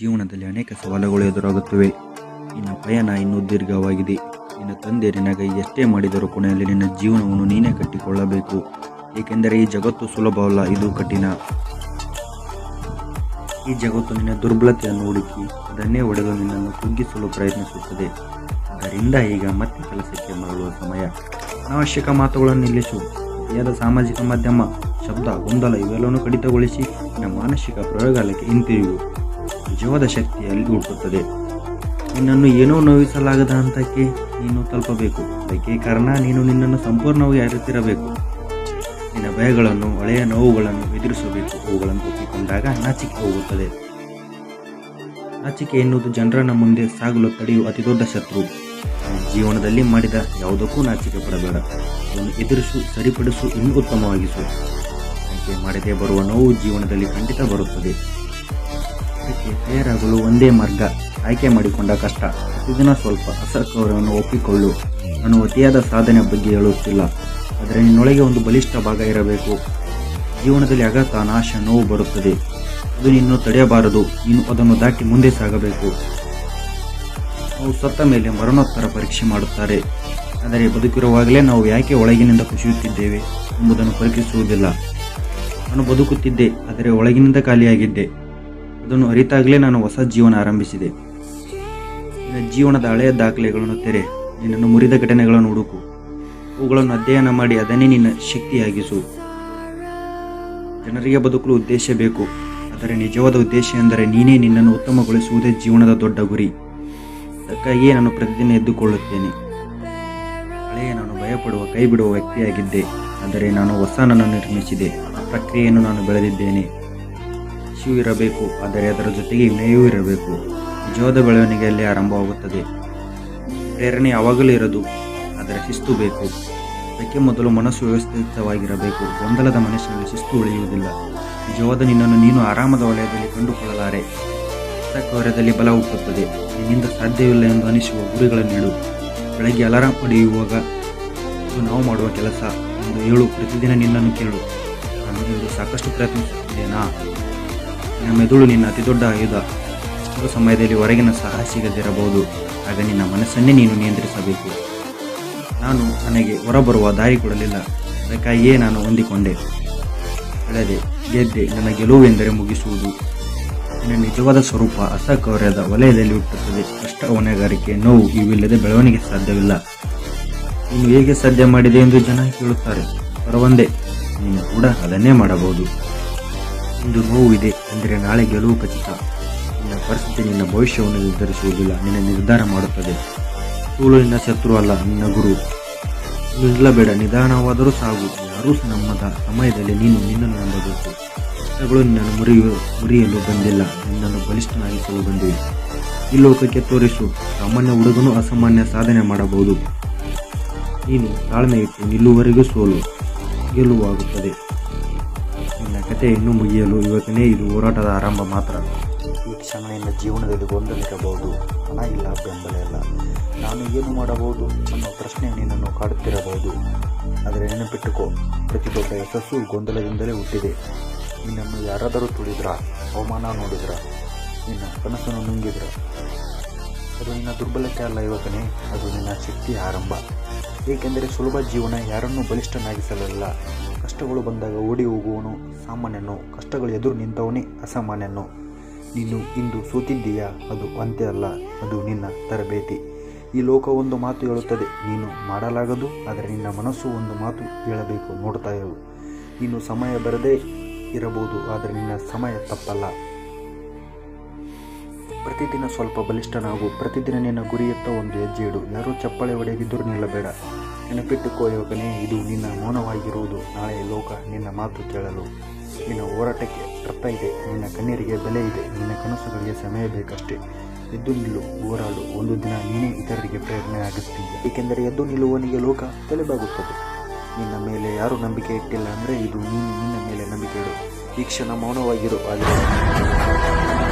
ಜೀವನದಲ್ಲಿ ಅನೇಕ ಸವಾಲುಗಳು ಎದುರಾಗುತ್ತವೆ. ನಿನ್ನ ಪಯಣ ಇನ್ನೂ ದೀರ್ಘವಾಗಿದೆ. ನಿನ್ನ ತಂದೆ ನಿನಗೆ ಎಷ್ಟೇ ಮಾಡಿದರೂ ಕೊನೆಯಲ್ಲಿ ನಿನ್ನ ಜೀವನವನ್ನು ನೀನೇ ಕಟ್ಟಿಕೊಳ್ಳಬೇಕು. ಏಕೆಂದರೆ ಈ ಜಗತ್ತು ಸುಲಭವಲ್ಲ ಇದು ಕಠಿಣ. ಈ ಜಗತ್ತು ನಿನ್ನ ದುರ್ಬಲತೆಯನ್ನು ಹುಡುಕಿ, ಅದನ್ನೇ ಒಡೆದು ನಿನ್ನನ್ನು ಕುಗ್ಗಿಸಲು ಪ್ರಯತ್ನಿಸುತ್ತದೆ. ಅದರಿಂದ ಈಗ ಮತ್ತೆ ಕೆಲಸಕ್ಕೆ ಮರಳುವ ಸಮಯ. ಅನಾವಶ್ಯಕ ಮಾತುಗಳನ್ನು ನಿಲ್ಲಿಸು. ಅತಿಯಾದ ಸಾಮಾಜಿಕ ಮಾಧ್ಯಮ, ಶಬ್ದ, ಗೊಂದಲ ಇವೆಲ್ಲವನ್ನು ಕಡಿತಗೊಳಿಸಿ, ನಿನ್ನ ಮಾನಸಿಕ ಪ್ರಯೋಗಾಲಯಕ್ಕೆ ಹಿಂತಿರುಗು. ನಿಜವಾದ ಶಕ್ತಿಯಲ್ಲಿ ಹುಡುಕುತ್ತದೆ ನಿನ್ನನ್ನು ಏನೋ ನೋವಿಸಲಾಗದ ಹಂತಕ್ಕೆ ನೀನು ತಲುಪಬೇಕು. ಅದಕ್ಕೆ ಕಾರಣ ನೀನು ನಿನ್ನನ್ನು ಸಂಪೂರ್ಣವಾಗಿ ಅರಿತಿರಬೇಕು. ನಿನ್ನ ಭಯಗಳನ್ನು ಹಳೆಯ ನೋವುಗಳನ್ನು ಎದುರಿಸಬೇಕು. ಅವುಗಳನ್ನು ಒಪ್ಪಿಕೊಂಡಾಗ ನಾಚಿಕೆ ಹೋಗುತ್ತದೆ. ನಾಚಿಕೆ ಎನ್ನುವುದು ಜನರನ್ನ ಮುಂದೆ ಸಾಗಲು ತಡೆಯುವ ಅತಿದೊಡ್ಡ ಶತ್ರು. ಜೀವನದಲ್ಲಿ ಮಾಡಿದ ಯಾವುದಕ್ಕೂ ನಾಚಿಕೆ ಪಡಬೇಡ. ಅದನ್ನು ಎದುರಿಸು, ಸರಿಪಡಿಸು, ಇನ್ನೂ ಉತ್ತಮವಾಗಿಸು. ಆಯ್ಕೆ ಮಾಡದೆ ಬರುವ ನೋವು ಜೀವನದಲ್ಲಿ ಖಂಡಿತ ಬರುತ್ತದೆ. ಅದಕ್ಕೆ ತಯಾರಾಗಲು ಒಂದೇ ಮಾರ್ಗ, ಆಯ್ಕೆ ಮಾಡಿಕೊಂಡ ಕಷ್ಟ. ಪ್ರತಿದಿನ ಸ್ವಲ್ಪ ಅಸಹಕಾರವನ್ನು ಒಪ್ಪಿಕೊಳ್ಳು. ನಾನು ಅತಿಯಾದ ಸಾಧನೆ ಬಗ್ಗೆ ಹೇಳುತ್ತಿಲ್ಲ. ಆದರೆ ನಿನ್ನೊಳಗೆ ಒಂದು ಬಲಿಷ್ಠ ಭಾಗ ಇರಬೇಕು. ಜೀವನದಲ್ಲಿ ಅಗತ ನಾಶ, ನೋವು ಬರುತ್ತದೆ. ಅದು ನಿನ್ನ ತಡೆಯಬಾರದು. ನೀನು ಅದನ್ನು ದಾಟಿ ಮುಂದೆ ಸಾಗಬೇಕು. ನಾವು ಸತ್ತ ಮೇಲೆ ಮರಣೋತ್ತರ ಪರೀಕ್ಷೆ ಮಾಡುತ್ತಾರೆ. ಆದರೆ ಬದುಕಿರುವಾಗಲೇ ನಾವು ಯಾಕೆ ಒಳಗಿನಿಂದ ಕುಸಿಯುತ್ತಿದ್ದೇವೆ ಎಂಬುದನ್ನು ಪರೀಕ್ಷಿಸುವುದಿಲ್ಲ. ನಾನು ಬದುಕುತ್ತಿದ್ದೆ, ಆದರೆ ಒಳಗಿನಿಂದ ಖಾಲಿಯಾಗಿದ್ದೆ. ಅದನ್ನು ಅರಿತಾಗಲೇ ನಾನು ಹೊಸ ಜೀವನ ಆರಂಭಿಸಿದೆ. ನಿನ್ನ ಜೀವನದ ಹಳೆಯ ದಾಖಲೆಗಳನ್ನು ತೆರೆ, ನಿನ್ನನ್ನು ಮುರಿದ ಘಟನೆಗಳನ್ನು ಹುಡುಕು. ಅವುಗಳನ್ನು ಅಧ್ಯಯನ ಮಾಡಿ ಅದನ್ನೇ ನಿನ್ನ ಶಕ್ತಿಯಾಗಿಸು. ಜನರಿಗೆ ಬದುಕಲು ಉದ್ದೇಶ ಬೇಕು. ಆದರೆ ನಿಜವಾದ ಉದ್ದೇಶ ಎಂದರೆ ನೀನೇ ನಿನ್ನನ್ನು ಉತ್ತಮಗೊಳಿಸುವುದೇ ಜೀವನದ ದೊಡ್ಡ ಗುರಿ. ಅದಕ್ಕಾಗಿಯೇ ನಾನು ಪ್ರತಿದಿನ ಎದ್ದುಕೊಳ್ಳುತ್ತೇನೆ. ಹಳೆಯ ನಾನು ಭಯಪಡುವ ಕೈ ಬಿಡುವ ವ್ಯಕ್ತಿಯಾಗಿದ್ದೆ. ಆದರೆ ನಾನು ಹೊಸ ನನ್ನನ್ನು ನಿರ್ಮಿಸಿದೆ. ಆ ಪ್ರಕ್ರಿಯೆಯನ್ನು ನಾನು ಬೆಳೆದಿದ್ದೇನೆ. ಇರಬೇಕು, ಆದರೆ ಅದರ ಜೊತೆಗೆ ವಿನಯವೂ ಇರಬೇಕು. ನಿಜವಾದ ಬೆಳವಣಿಗೆಯಲ್ಲಿ ಆರಂಭವಾಗುತ್ತದೆ. ಪ್ರೇರಣೆ ಯಾವಾಗಲೂ ಇರದು ಆದರೆ ಶಿಸ್ತು ಬೇಕು. ಅದಕ್ಕೆ ಮೊದಲು ಮನಸ್ಸು ವ್ಯವಸ್ಥಿತವಾಗಿರಬೇಕು. ಗೊಂದಲದ ಮನಸ್ಸಿನಲ್ಲಿ ಶಿಸ್ತು ಉಳಿಯುವುದಿಲ್ಲ. ನಿಜವಾದ ನಿನ್ನನ್ನು ನೀನು ಆರಾಮದ ವಲಯದಲ್ಲಿ ಕಂಡುಕೊಳ್ಳಲಾರೆ. ಕಾರ್ಯದಲ್ಲಿ ಬಲ ಹುಟ್ಟುತ್ತದೆ. ನಿನ್ನಿಂದ ಸಾಧ್ಯವಿಲ್ಲ ಎಂದು ಅನಿಸುವ ಗುರಿಗಳನ್ನಿಡು ಬೆಳಗ್ಗೆ ಅಲಾರಾಂ ಪಡೆಯುವಾಗ ಇದು ನಾವು ಮಾಡುವ ಕೆಲಸ ಎಂದು ಹೇಳು. ಪ್ರತಿದಿನ ನಿನ್ನನ್ನು ಕೇಳು. ನಾನು ಸಾಕಷ್ಟು ಪ್ರಯತ್ನಿಸುತ್ತಿದ್ದೇನಾ ನಿನ್ನ ಮೆದುಳು ನಿನ್ನ ಅತಿದೊಡ್ಡ ಆಯುಧ. ಎಷ್ಟೋ ಸಮಯದಲ್ಲಿ ಹೊರಗಿನ ಸಹ ಸಿಗದಿರಬಹುದು. ಆಗ ನಿನ್ನ ಮನಸ್ಸನ್ನೇ ನೀನು ನಿಯಂತ್ರಿಸಬೇಕು. ನಾನು ನನಗೆ ಹೊರಬರುವ ದಾರಿ ಕೊಡಲಿಲ್ಲ. ಅದಕ್ಕಾಗಿಯೇ ನಾನು ಹೊಂದಿಕೊಂಡೆ. ಕಳೆದೆ, ಗೆದ್ದೆ. ನನ್ನ ಗೆಲುವೆಂದರೆ ಮುಗಿಸುವುದು. ನಿನ್ನ ನಿಜವಾದ ಸ್ವರೂಪ ಅಸಕೌರ್ಯದ ವಲಯದಲ್ಲಿ ಹುಟ್ಟುತ್ತದೆ. ಕಷ್ಟ, ಹೊಣೆಗಾರಿಕೆ, ನೋವು ಇವಿಲ್ಲದೆ ಬೆಳವಣಿಗೆ ಸಾಧ್ಯವಿಲ್ಲ. ನೀನು ಹೇಗೆ ಸಾಧ್ಯ ಮಾಡಿದೆ ಎಂದು ಜನ ಕೇಳುತ್ತಾರೆ. ಹೊರವಂದೆ ನೀನು ಕೂಡ ಅದನ್ನೇ ಮಾಡಬಹುದು. ಇಂದು ನೋವು ಅಂದರೆ ನಾಳೆ ಗೆಲುವು ಖಚಿತ. ನಿನ್ನ ಪರಿಸ್ಥಿತಿ, ನಿನ್ನ ಭವಿಷ್ಯವನ್ನು ನಿರ್ಧರಿಸುವುದಿಲ್ಲ. ನಿನ್ನ ನಿರ್ಧಾರ ಮಾಡುತ್ತದೆ. ಸೂಳು ನಿನ್ನ ಶತ್ರು ಅಲ್ಲ, ನಿನ್ನ ಗುರು. ನಿಲ್ಲಬೇಡ, ನಿಧಾನವಾದರೂ ಸಾಗು. ಯಾರೂ ನಮ್ಮದ ಸಮಯದಲ್ಲಿ ನೀನು ನಿನ್ನನ್ನು ನಂಬಬೇಕು. ಕಷ್ಟಗಳು ನಿನ್ನನ್ನು ಮುರಿಯು, ಮುರಿಯಲು ಬಂದಿಲ್ಲ. ನಿನ್ನನ್ನು ಬಲಿಷ್ಠನಾಗಿಸಲು ಬಂದಿವೆ. ಈ ಲೋಕಕ್ಕೆ ತೋರಿಸು. ಸಾಮಾನ್ಯ ಹುಡುಗನು ಅಸಾಮಾನ್ಯ ಸಾಧನೆ ಮಾಡಬಹುದು. ನೀನು ತಾಳ್ಮೆ ಇಟ್ಟು ನಿಲ್ಲುವರೆಗೂ ಸೋಲು. ಗೆಲುವಾಗುತ್ತದೆ. ಕತೆ ಇನ್ನೂ ಮುಗಿಯಲು ಇವತ್ತಿನೇ ಇದು ಹೋರಾಟದ ಆರಂಭ ಮಾತ್ರ. ಈ ಕ್ಷಣ ನಿನ್ನ ಜೀವನದಲ್ಲಿ ಗೊಂದಲಿರಬಹುದು ಹಣ ಇಲ್ಲ ಬೆಂಬಲ ಇಲ್ಲ. ನಾನು ಏನು ಮಾಡಬಹುದು? ಅನ್ನೋ ಪ್ರಶ್ನೆ ನಿನ್ನನ್ನು ಕಾಡುತ್ತಿರಬಹುದು. ಆದರೆ ನೆನಪಿಟ್ಟುಕೋ ಪ್ರತಿ ದೊಡ್ಡ ಯಶಸ್ಸು ಗೊಂದಲದಿಂದಲೇ ಹುಟ್ಟಿದೆ. ನಿನ್ನನ್ನು ಯಾರಾದರೂ ತುಳಿದ್ರ? ಅವಮಾನ ನೋಡಿದ್ರ? ನಿನ್ನ ಕನಸನ್ನು ನುಂಗಿದ್ರ? ಅದು ನಿನ್ನ ದುರ್ಬಲತೆ ಅಲ್ಲ ಯುವಕನೇ, ಅದು ನಿನ್ನ ಶಕ್ತಿಯ ಆರಂಭ. ಏಕೆಂದರೆ ಸುಲಭ ಜೀವನ ಯಾರನ್ನೂ ಬಲಿಷ್ಠನಾಗಿಸಲಿಲ್ಲ. ಕಷ್ಟಗಳು ಬಂದಾಗ ಓಡಿ ಹೋಗುವವನು ಸಾಮಾನ್ಯನು, ಕಷ್ಟಗಳು ಎದುರು ನಿಂತವನೇ ಅಸಾಮಾನ್ಯನು. ನೀನು ಇಂದು ಸೋತಿದ್ದೀಯಾ? ಅದು ಅಂತ್ಯ ಅಲ್ಲ, ಅದು ನಿನ್ನ ತರಬೇತಿ. ಈ ಲೋಕ ಒಂದು ಮಾತು ಹೇಳುತ್ತದೆ, ನೀನು ಮಾಡಲಾಗದು, ಆದರೆ ನಿನ್ನ ಮನಸ್ಸು ಒಂದು ಮಾತು ಹೇಳಬೇಕು, ನೋಡ್ತಾ ಇರು. ನೀನು ಸಮಯ ಬರದೇ ಇರಬಹುದು, ಆದರೆ ನಿನ್ನ ಸಮಯ ತಪ್ಪಲ್ಲ. ಪ್ರತಿದಿನ ಸ್ವಲ್ಪ ಬಲಿಷ್ಠನಾಗು, ಪ್ರತಿದಿನ ನಿನ್ನ ಗುರಿಯತ್ತ ಒಂದು ಹೆಜ್ಜೆ ಇಡು. ಯಾರೂ ಚಪ್ಪಳೆ ಹೊಡೆದಿದ್ದರೂ ನಿಲ್ಲಬೇಡ. ನೆನಪಿಟ್ಟುಕೋ ಯುವಕನೇ ಇದು ನಿನ್ನ ಮೌನವಾಗಿರುವುದು. ನಾಳೆ ಲೋಕ ನಿನ್ನ ಮಾತು ಕೇಳಲು. ನಿನ್ನ ಹೋರಾಟಕ್ಕೆ ಅರ್ಥ ಇದೆ. ನಿನ್ನ ಕಣ್ಣೀರಿಗೆ ಬೆಲೆ ಇದೆ. ನಿನ್ನ ಕನಸುಗಳಿಗೆ ಸಮಯ ಬೇಕಷ್ಟೇ. ಎದ್ದು ನಿಲ್ಲು, ಹೋರಾಡು. ಒಂದು ದಿನ ನೀನೇ ಇತರರಿಗೆ ಪ್ರೇರಣೆ ಆಗುತ್ತೀಯ ಏಕೆಂದರೆ ಎದ್ದು ನಿಲ್ಲುವನಿಗೆ ಲೋಕ ತಲೆಬಾಗುತ್ತದೆ. ನಿನ್ನ ಮೇಲೆ ಯಾರು ನಂಬಿಕೆ ಇಟ್ಟಿಲ್ಲ ಅಂದರೆ ಇದು ನೀನು ನಿನ್ನ ಮೇಲೆ ನಂಬಿಕೆ ಇಡು. ಈ ಕ್ಷಣ ಮೌನವಾಗಿರು ಆದರೆ